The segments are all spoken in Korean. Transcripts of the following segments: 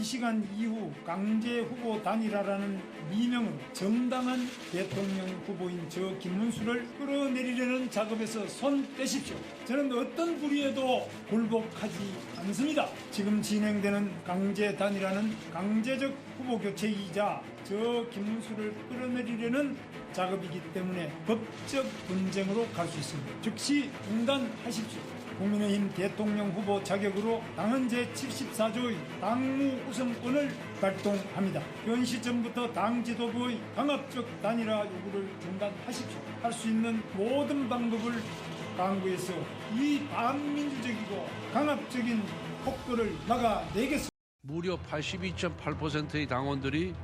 이 시간 이후 강제 후보 단일화라는 미명으로 정당한 대통령 후보인 저 김문수를 끌어내리려는 작업에서 손 떼십시오. 저는 어떤 불의에도 굴복하지 않습니다. 지금 진행되는 강제 단일화는 강제적 후보 교체이자 저 김문수를 끌어내리려는 작업이기 때문에 법적 분쟁으로 갈 수 있습니다. 즉시 중단하십시오. 국민의힘 대통령 후보 자격으로 당헌 제74조의 당무 우선권을 발동합니다. 현 시점부터 당 지도부의 강압적 단일화 요구를 중단하십시오. 할 수 있는 모든 방법을 강구해서 이 반민주적이고 강압적인 폭거를 막아내겠습니다. 무려 82.8%의 당원들이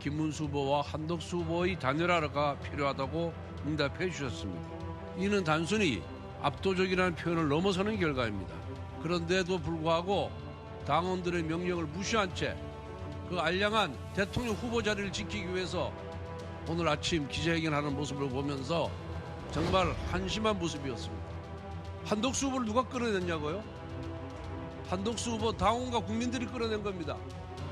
김문수 후보와 한덕수 후보의 단일화가 필요하다고 응답해 주셨습니다. 이는 단순히 압도적이라는 표현을 넘어서는 결과입니다. 그런데도 불구하고 당원들의 명령을 무시한 채 그 알량한 대통령 후보 자리를 지키기 위해서 오늘 아침 기자회견하는 모습을 보면서 정말 한심한 모습이었습니다. 한덕수 후보를 누가 끌어냈냐고요? 한덕수 후보 당원과 국민들이 끌어낸 겁니다.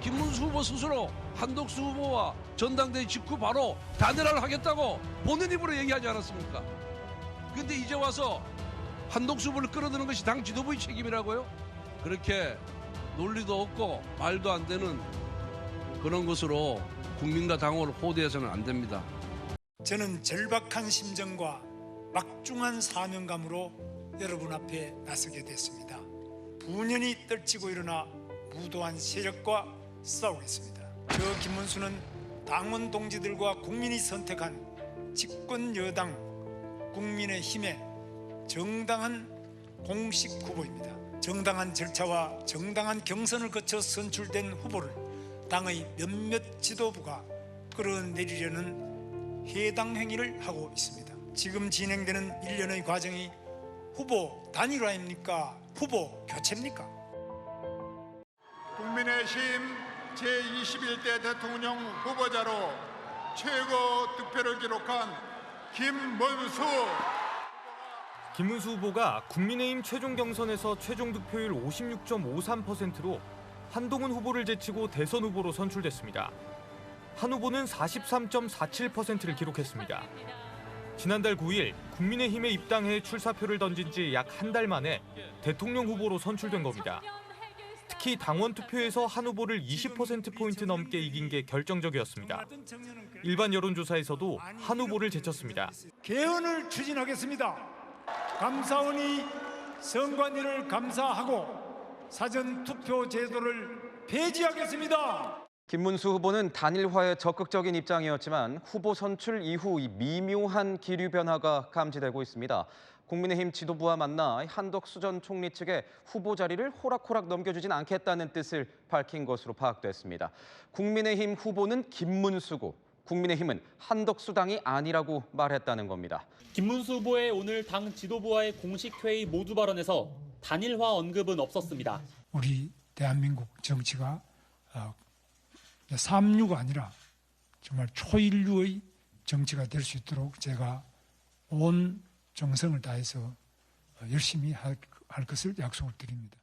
김문수 후보 스스로 한덕수 후보와 전당대회 직후 바로 단일화를 하겠다고 본인 입으로 얘기하지 않았습니까? 근데 이제 와서 한덕수 후보를 끌어드는 것이 당 지도부의 책임이라고요? 그렇게 논리도 없고 말도 안 되는 그런 것으로 국민과 당원을 호대해서는 안 됩니다. 저는 절박한 심정과 막중한 사명감으로 여러분 앞에 나서게 됐습니다. 분연히 떨치고 일어나 무도한 세력과 싸우겠습니다. 저 김문수는 당원 동지들과 국민이 선택한 집권 여당 국민의힘의 정당한 공식 후보입니다. 정당한 절차와 정당한 경선을 거쳐 선출된 후보를 당의 몇몇 지도부가 끌어내리려는 해당 행위를 하고 있습니다. 지금 진행되는 일련의 과정이 후보 단일화입니까? 후보 교체입니까? 국민의힘 제21대 대통령 후보자로 최고 득표를 기록한 김문수 김문수 후보가 국민의힘 최종 경선에서 최종 득표율 56.53%로 한동훈 후보를 제치고 대선 후보로 선출됐습니다. 한 후보는 43.47%를 기록했습니다. 지난달 9일 국민의힘에 입당해 출사표를 던진 지 약 한 달 만에 대통령 후보로 선출된 겁니다. 특히 당원 투표에서 한 후보를 20%포인트 넘게 이긴 게 결정적이었습니다. 일반 여론조사에서도 한 후보를 제쳤습니다. 개헌을 추진하겠습니다. 감사원이 선관위를 감사하고 사전 투표 제도를 폐지하겠습니다. 김문수 후보는 단일화에 적극적인 입장이었지만 후보 선출 이후 이 미묘한 기류 변화가 감지되고 있습니다. 국민의힘 지도부와 만나 한덕수 전 총리 측에 후보 자리를 호락호락 넘겨주진 않겠다는 뜻을 밝힌 것으로 파악됐습니다. 국민의힘 후보는 김문수고 국민의힘은 한덕 수 당이 아니라고 말했다는 겁니다. 김문수 후보의 오늘 당 지도부와의 공식 회의 모두 발언에서 단일화 언급은 없었습니다. 우리 대한민국 정치가 어, 삼류가 아니라 정말 초인류의 정치가 될 수 있도록 제가 온 정성을 다해서 어, 열심히 할, 할 것을 약속을 드립니다.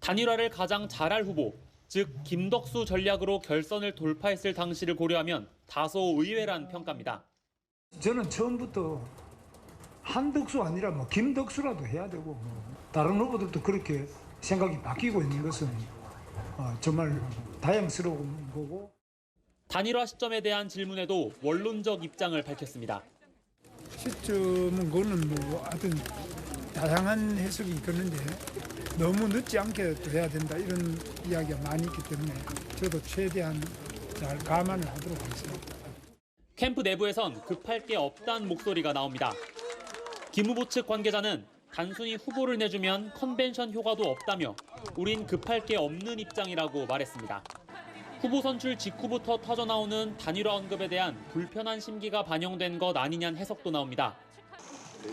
단일화를 가장 잘할 후보, 즉 김덕수 전략으로 결선을 돌파했을 당시를 고려하면 다소 의외란 평가입니다. 저는 처음부터 한덕수 아니라 뭐 김덕수라도 해야 되고 뭐 다른 후보들도 그렇게 생각이 바뀌고 있는 것은 어, 정말 다양스러운 거고 단일화 시점에 대한 질문에도 원론적 입장을 밝혔습니다. 시점은 그거는 뭐 하여튼 다양한 해석이 있겠는데 너무 늦지 않게 또 해야 된다 이런 이야기가 많이 있기 때문에 저도 최대한 잘 감안을 하도록 하겠습니다. 캠프 내부에선 급할 게 없다는 목소리가 나옵니다. 김 후보 측 관계자는 단순히 후보를 내주면 컨벤션 효과도 없다며 우린 급할 게 없는 입장이라고 말했습니다. 후보 선출 직후부터 터져나오는 단일화 언급에 대한 불편한 심기가 반영된 것 아니냐는 해석도 나옵니다.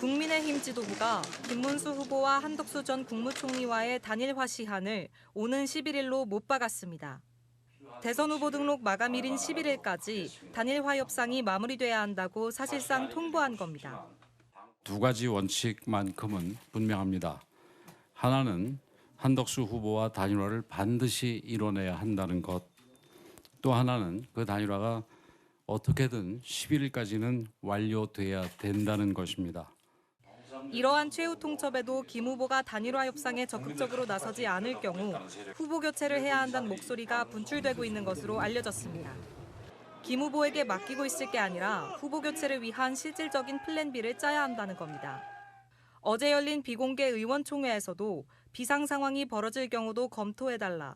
국민의힘 지도부가 김문수 후보와 한덕수 전 국무총리와의 단일화 시한을 오는 11일로 못 박았습니다. 대선 후보 등록 마감일인 11일까지 단일화 협상이 마무리돼야 한다고 사실상 통보한 겁니다. 두 가지 원칙만큼은 분명합니다. 하나는 한덕수 후보와 단일화를 반드시 이뤄내야 한다는 것. 또 하나는 그 단일화가 어떻게든 11일까지는 완료돼야 된다는 것입니다. 이러한 최후 통첩에도 김 후보가 단일화 협상에 적극적으로 나서지 않을 경우 후보 교체를 해야 한다는 목소리가 분출되고 있는 것으로 알려졌습니다. 김 후보에게 맡기고 있을 게 아니라 후보 교체를 위한 실질적인 플랜 B를 짜야 한다는 겁니다. 어제 열린 비공개 의원총회에서도 비상 상황이 벌어질 경우도 검토해달라.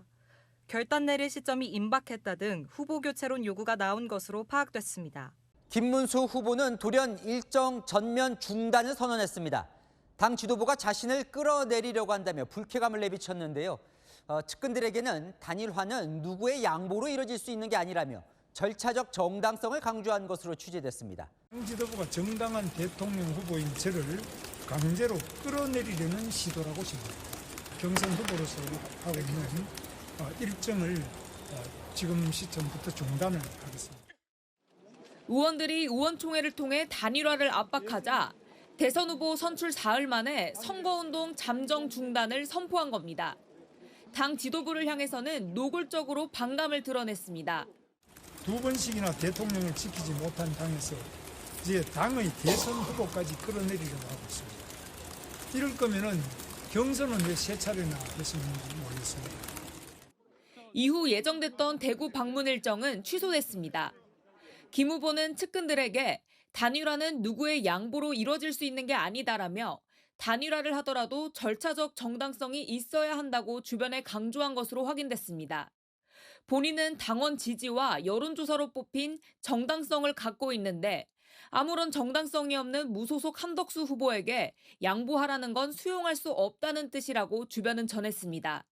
결단 내릴 시점이 임박했다 등 후보 교체론 요구가 나온 것으로 파악됐습니다. 김문수 후보는 돌연 일정 전면 중단을 선언했습니다. 당 지도부가 자신을 끌어내리려고 한다며 불쾌감을 내비쳤는데요. 어, 측근들에게는 단일화는 누구의 양보로 이뤄질 수 있는 게 아니라며 절차적 정당성을 강조한 것으로 취재됐습니다. 당 지도부가 정당한 대통령 후보인 저를 강제로 끌어내리려는 시도라고 봅니다. 경선 후보로서 하고 있는 어, 일정을 어, 지금 시점부터 중단을 하겠습니다. 의원들이 의원총회를 통해 단일화를 압박하자 대선 후보 선출 사흘 만에 선거운동 잠정 중단을 선포한 겁니다. 당 지도부를 향해서는 노골적으로 반감을 드러냈습니다. 두 번씩이나 대통령을 지키지 못한 당에서 이제 당의 대선 후보까지 끌어내리려고 하고 있습니다. 이럴 거면은 경선은 왜 세 차례나 했었는지 모르겠습니다. 이후 예정됐던 대구 방문 일정은 취소됐습니다. 김 후보는 측근들에게 단일화는 누구의 양보로 이뤄질 수 있는 게 아니다라며 단일화를 하더라도 절차적 정당성이 있어야 한다고 주변에 강조한 것으로 확인됐습니다. 본인은 당원 지지와 여론조사로 뽑힌 정당성을 갖고 있는데 아무런 정당성이 없는 무소속 한덕수 후보에게 양보하라는 건 수용할 수 없다는 뜻이라고 주변은 전했습니다.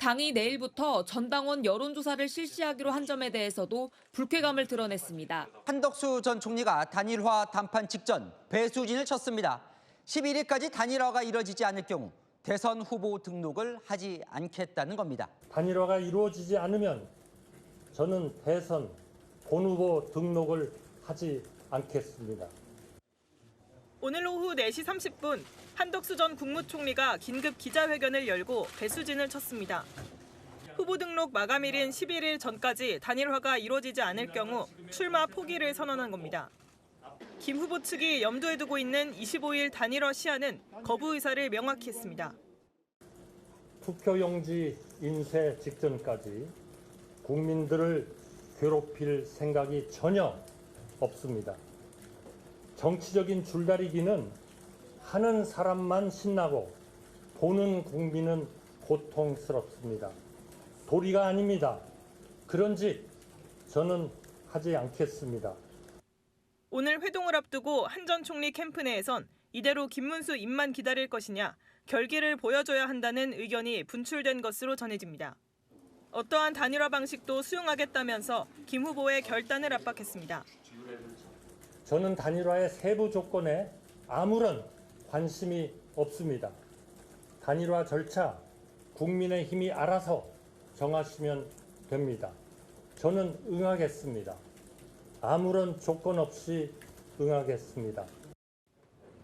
당이 내일부터 전당원 여론조사를 실시하기로 한 점에 대해서도 불쾌감을 드러냈습니다. 한덕수 전 총리가 단일화談判 직전 배수진을 쳤습니다. 11일까지 단일화가 이뤄지지 않을 경우 대선 후보 등록을 하지 않겠다는 겁니다. 단일화가 이루어지지 않으면 저는 대선 본 후보 등록을 하지 않겠습니다. 오늘 오후 4시 30분 한덕수 전 국무총리가 긴급 기자회견을 열고 배수진을 쳤습니다. 후보 등록 마감일인 11일 전까지 단일화가 이루어지지 않을 경우 출마 포기를 선언한 겁니다. 김 후보 측이 염두에 두고 있는 25일 단일화 시한은 거부 의사를 명확히 했습니다. 투표용지 인쇄 직전까지 국민들을 괴롭힐 생각이 전혀 없습니다. 정치적인 줄다리기는 하는 사람만 신나고 보는 국민은 고통스럽습니다. 도리가 아닙니다. 그런 짓 저는 하지 않겠습니다. 오늘 회동을 앞두고 한 전 총리 캠프 내에선 이대로 김문수 입만 기다릴 것이냐 결기를 보여줘야 한다는 의견이 분출된 것으로 전해집니다. 어떠한 단일화 방식도 수용하겠다면서 김 후보의 결단을 압박했습니다. 저는 단일화의 세부 조건에 아무런 관심이 없습니다. 단일화 절차 국민의 힘이 알아서 정하시면 됩니다. 저는 응하겠습니다. 아무런 조건 없이 응하겠습니다.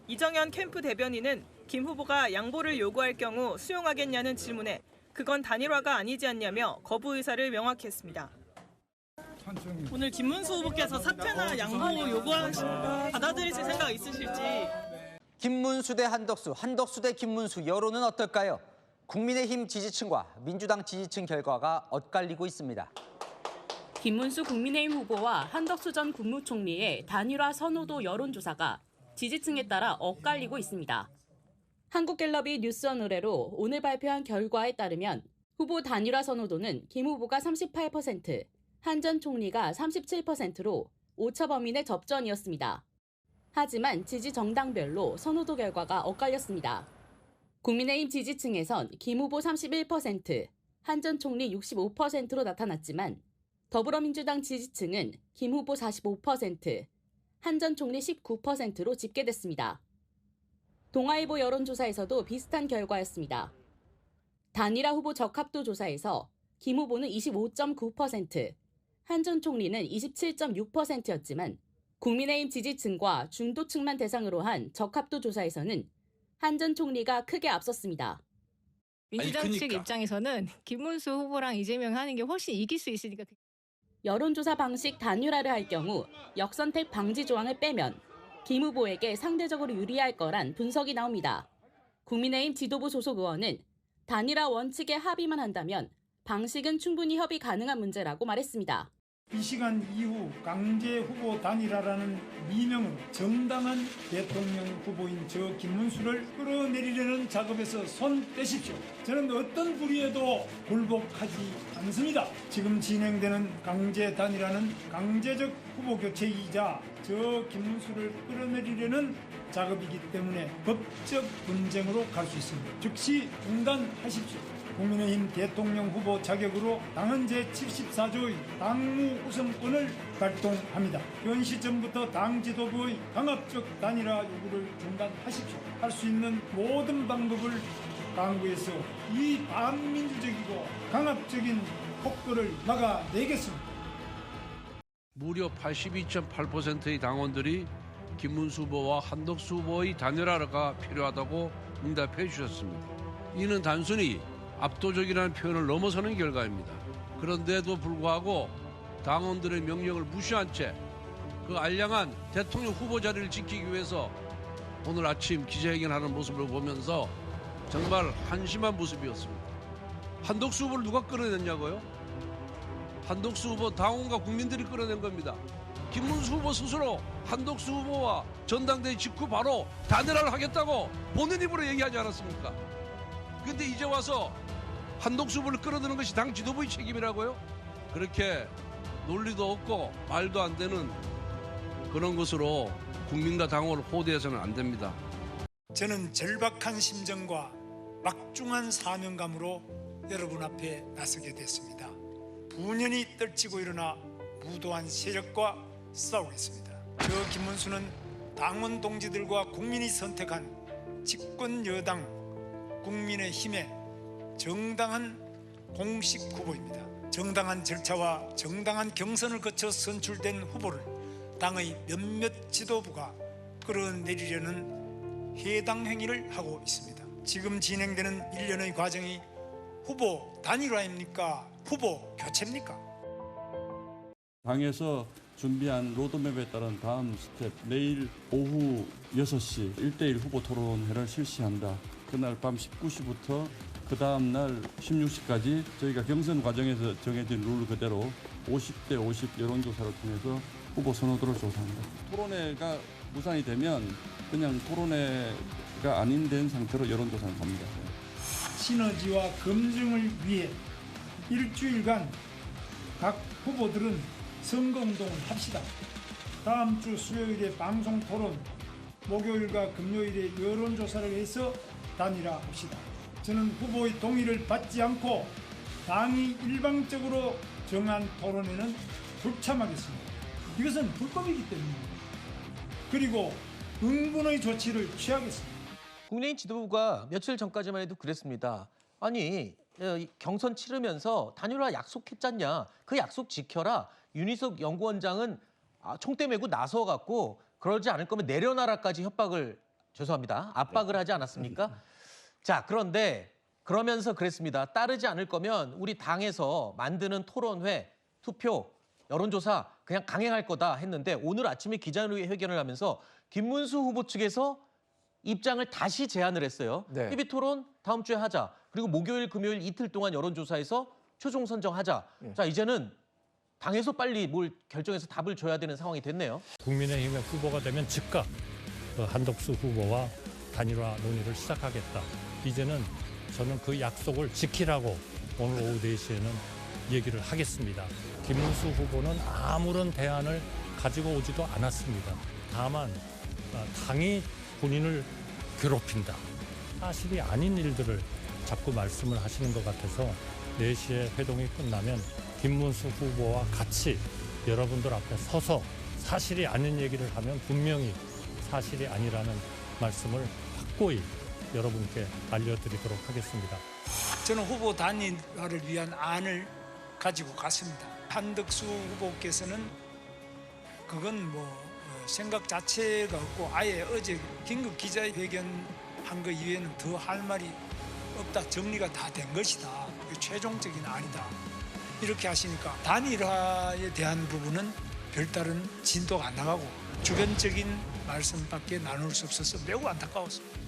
이정현 캠프 대변인은 김 후보가 양보를 요구할 경우 수용하겠냐는 질문에 그건 단일화가 아니지 않냐며 거부 의사를 명확히 했습니다. 오늘 김문수 후보께서 사퇴나 양보 요구하신 받아들이실 생각 있으실지 김문수 대 한덕수, 한덕수 대 김문수 여론은 어떨까요? 국민의힘 지지층과 민주당 지지층 결과가 엇갈리고 있습니다. 김문수 국민의힘 후보와 한덕수 전 국무총리의 단일화 선호도 여론조사가 지지층에 따라 엇갈리고 있습니다. 한국갤럽이 뉴스원 의뢰로 오늘 발표한 결과에 따르면 후보 단일화 선호도는 김 후보가 38%, 한 전 총리가 37%로 오차 범위 내 접전이었습니다. 하지만 지지 정당별로 선호도 결과가 엇갈렸습니다. 국민의힘 지지층에선 김 후보 31%, 한 전 총리 65%로 나타났지만 더불어민주당 지지층은 김 후보 45%, 한 전 총리 19%로 집계됐습니다. 동아일보 여론조사에서도 비슷한 결과였습니다. 단일화 후보 적합도 조사에서 김 후보는 25.9%, 한 전 총리는 27.6%였지만 국민의힘 지지층과 중도층만 대상으로 한 적합도 조사에서는 한 전 총리가 크게 앞섰습니다. 민주당 아니, 측 그러니까. 입장에서는 김문수 후보랑 이재명 하는 게 훨씬 이길 수 있으니까 여론조사 방식 단일화를 할 경우 역선택 방지 조항을 빼면 김 후보에게 상대적으로 유리할 거란 분석이 나옵니다. 국민의힘 지도부 소속 의원은 단일화 원칙에 합의만 한다면 방식은 충분히 협의 가능한 문제라고 말했습니다. 이 시간 이후 강제 후보 단일화라는 미명으로 정당한 대통령 후보인 저 김문수를 끌어내리려는 작업에서 손 떼십시오. 저는 어떤 불의에도 굴복하지 않습니다. 지금 진행되는 강제 단일화는 강제적 후보 교체이자 저 김문수를 끌어내리려는 작업이기 때문에 법적 분쟁으로 갈 수 있습니다. 즉시 중단하십시오. 국민의힘 대통령 후보 자격으로 당헌 제74조의 당무 우선권을 발동합니다. 현 시점부터 당 지도부의 강압적 단일화 요구를 중단하십시오. 할 수 있는 모든 방법을 강구해서 이 반민주적이고 강압적인 폭거를 막아내겠습니다. 무려 82.8%의 당원들이 김문수 후보와 한덕수 후보의 단일화가 필요하다고 응답해 주셨습니다. 이는 단순히 압도적이라는 표현을 넘어서는 결과입니다. 그런데도 불구하고 당원들의 명령을 무시한 채 그 알량한 대통령 후보 자리를 지키기 위해서 오늘 아침 기자회견하는 모습을 보면서 정말 한심한 모습이었습니다. 한덕수 후보를 누가 끌어냈냐고요? 한덕수 후보 당원과 국민들이 끌어낸 겁니다. 김문수 후보 스스로 한덕수 후보와 전당대회 직후 바로 단일화를 하겠다고 본인 입으로 얘기하지 않았습니까? 근데 이제 와서 한덕수 후보를 끌어드는 것이 당 지도부의 책임이라고요? 그렇게 논리도 없고 말도 안 되는 그런 것으로 국민과 당원을 호대해서는 안 됩니다. 저는 절박한 심정과 막중한 사명감으로 여러분 앞에 나서게 됐습니다. 분연히 떨치고 일어나 무도한 세력과 싸우겠습니다. 저 김문수는 당원 동지들과 국민이 선택한 집권 여당 국민의 힘의 정당한 공식 후보입니다. 정당한 절차와 정당한 경선을 거쳐 선출된 후보를 당의 몇몇 지도부가 끌어내리려는 해당 행위를 하고 있습니다. 지금 진행되는 일련의 과정이 후보 단일화입니까? 후보 교체입니까? 당에서 준비한 로드맵에 따른 다음 스텝 내일 오후 6시 1대1 후보 토론회를 실시한다. 그날 밤 19시부터 그 다음 날 16시까지 저희가 경선 과정에서 정해진 룰 그대로 50대 50 여론조사를 통해서 후보 선호도를 조사합니다. 토론회가 무산이 되면 그냥 토론회가 아닌 된 상태로 여론조사를 갑니다. 시너지와 검증을 위해 일주일간 각 후보들은 선거운동을 합시다. 다음 주 수요일에 방송 토론, 목요일과 금요일에 여론조사를 해서 단일화 합시다. 저는 후보의 동의를 받지 않고 당이 일방적으로 정한 토론에는 불참하겠습니다. 이것은 불법이기 때문입니다. 그리고 응분의 조치를 취하겠습니다. 국민의힘 지도부가 며칠 전까지만 해도 그랬습니다. 아니 경선 치르면서 단일화 약속했잖냐. 그 약속 지켜라. 윤희석 연구원장은 아, 총대 메고 나서 갖고 그러지 않을 거면 내려놔라까지 협박을 죄송합니다. 압박을 하지 않았습니까? 자 그런데 그러면서 그랬습니다. 따르지 않을 거면 우리 당에서 만드는 토론회, 투표, 여론조사 그냥 강행할 거다 했는데 오늘 아침에 기자회견을 하면서 김문수 후보 측에서 입장을 다시 제안을 했어요. 네. 협의 토론 다음 주에 하자. 그리고 목요일, 금요일 이틀 동안 여론조사에서 최종 선정하자. 예. 자 이제는 당에서 빨리 뭘 결정해서 답을 줘야 되는 상황이 됐네요. 국민의힘의 후보가 되면 즉각 그 한덕수 후보와 단일화 논의를 시작하겠다. 이제는 저는 그 약속을 지키라고 오늘 오후 4시에는 얘기를 하겠습니다. 김문수 후보는 아무런 대안을 가지고 오지도 않았습니다. 다만 아, 당이 본인을 괴롭힌다. 사실이 아닌 일들을 자꾸 말씀을 하시는 것 같아서 4시에 회동이 끝나면 김문수 후보와 같이 여러분들 앞에 서서 사실이 아닌 얘기를 하면 분명히 사실이 아니라는 말씀을 확고히 여러분께 알려드리도록 하겠습니다. 저는 후보 단일화를 위한 안을 가지고 갔습니다. 한덕수 후보께서는 그건 뭐 어, 생각 자체가 없고 아예 어제 긴급 기자회견 한 거 이외에는 더 할 말이 없다. 정리가 다 된 것이다. 최종적인 아니다. 이렇게 하시니까 단일화에 대한 부분은 별다른 진도가 안 나가고 주변적인 말씀밖에 나눌 수 없어서 매우 안타까웠습니다.